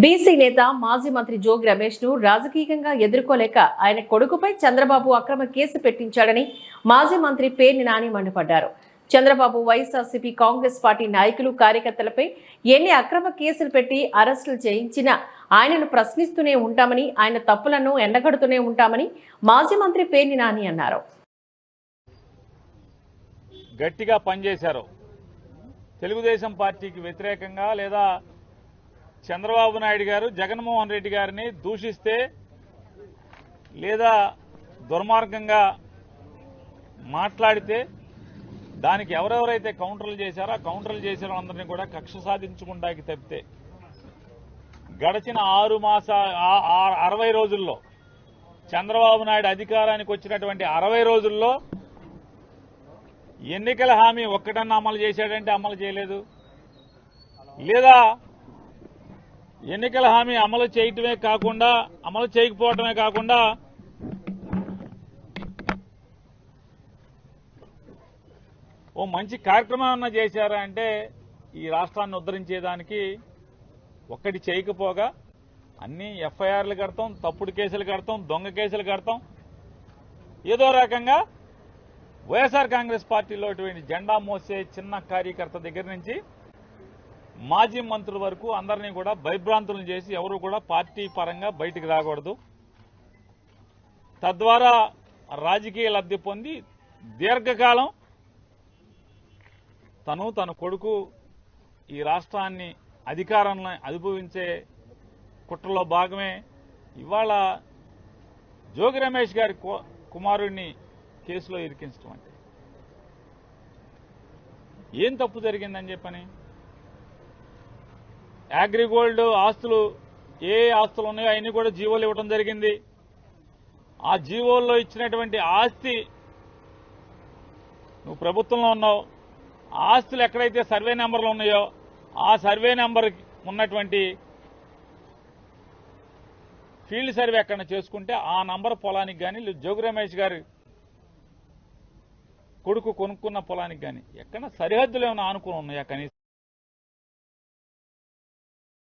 BC నేత మాజీ మంత్రి జోగి రమేష్ను రాజకీయంగా ఎదుర్కోలేక ఆయన కొడుకుపై చంద్రబాబు అక్రమ కేసు పెట్టించాడని మాజీ మంత్రి పేర్ని నాని మండిపడ్డారు. చంద్రబాబు వైఎస్ఆర్సీపీ కాంగ్రెస్ పార్టీ నాయకులు కార్యకర్తలపై ఎన్ని అక్రమ కేసులు పెట్టి అరెస్టులు చేయించినా ఆయనను ప్రశ్నిస్తూనే ఉంటామని ఆయన తప్పులను ఎండగడుతూనే ఉంటామని మాజీ మంత్రి పేర్ని నాని అన్నారు. గట్టిగా పనిచేశారు. తెలుగుదేశం పార్టీకి వ్యతిరేకంగా లేదా చంద్రబాబు నాయుడు గారు జగన్మోహన్ రెడ్డి గారిని దూషిస్తే లేదా దుర్మార్గంగా మాట్లాడితే దానికి ఎవరెవరైతే కౌంటర్లు చేశారో ఆ కౌంటర్లు చేసిన వాళ్ళందరినీ కూడా కక్ష సాధించుకుంటాకి తప్పితే గడిచిన ఆరు మాస అరవై రోజుల్లో చంద్రబాబు నాయుడు అధికారానికి వచ్చినటువంటి అరవై రోజుల్లో ఎన్నికల హామీ ఒక్కటన్నా అమలు చేశాడంటే అమలు చేయలేదు. లేదా ఎన్నికల హామీ అమలు చేయటమే కాకుండా అమలు చేయకపోవటమే కాకుండా ఓ మంచి కార్యక్రమం చేశారా అంటే ఈ రాష్ట్రాన్ని ఉద్ధరించేదానికి ఒక్కటి చేయకపోగా అన్ని ఎఫ్ఐఆర్లు కడతాం తప్పుడు కేసులు కడతాం దొంగ కేసులు కడతాం. ఏదో రకంగా వైఎస్ఆర్ కాంగ్రెస్ పార్టీలో జెండా మోసే చిన్న కార్యకర్త దగ్గర నుంచి మాజీ మంత్రుల వరకు అందరినీ కూడా భయభ్రాంతులను చేసి ఎవరు కూడా పార్టీ పరంగా బయటికి రాకూడదు. తద్వారా రాజకీయ లబ్ధి పొంది దీర్ఘకాలం తను తన కొడుకు ఈ రాష్ట్రాన్ని అధికారాన్ని అనుభవించే కుట్రలో భాగమే. ఇవాళ జోగి రమేష్ గారి కు- కుమారుడిని కేసులో ఇరికించడం అంటే. ఏం తప్పు జరిగిందని చెప్పని? అగ్రిగోల్డ్ ఆస్తులు ఏ ఆస్తులు ఉన్నాయో అవన్నీ కూడా జీవోలు ఇవ్వడం జరిగింది. ఆ జీవోల్లో ఇచ్చినటువంటి ఆస్తి నువ్వు ప్రభుత్వంలో ఉన్నావు. ఆ ఆస్తులు ఎక్కడైతే సర్వే నెంబర్లు ఉన్నాయో ఆ సర్వే నెంబర్ ఉన్నటువంటి ఫీల్డ్ సర్వే ఎక్కడ చేసుకుంటే ఆ నంబర్ పొలానికి కానీ జోగి రమేష్ గారి కొడుకు కొనుక్కున్న పొలానికి కానీ ఎక్కడ సరిహద్దులు ఏమైనా ఆనుకుని ఉన్నాయా కనీసం?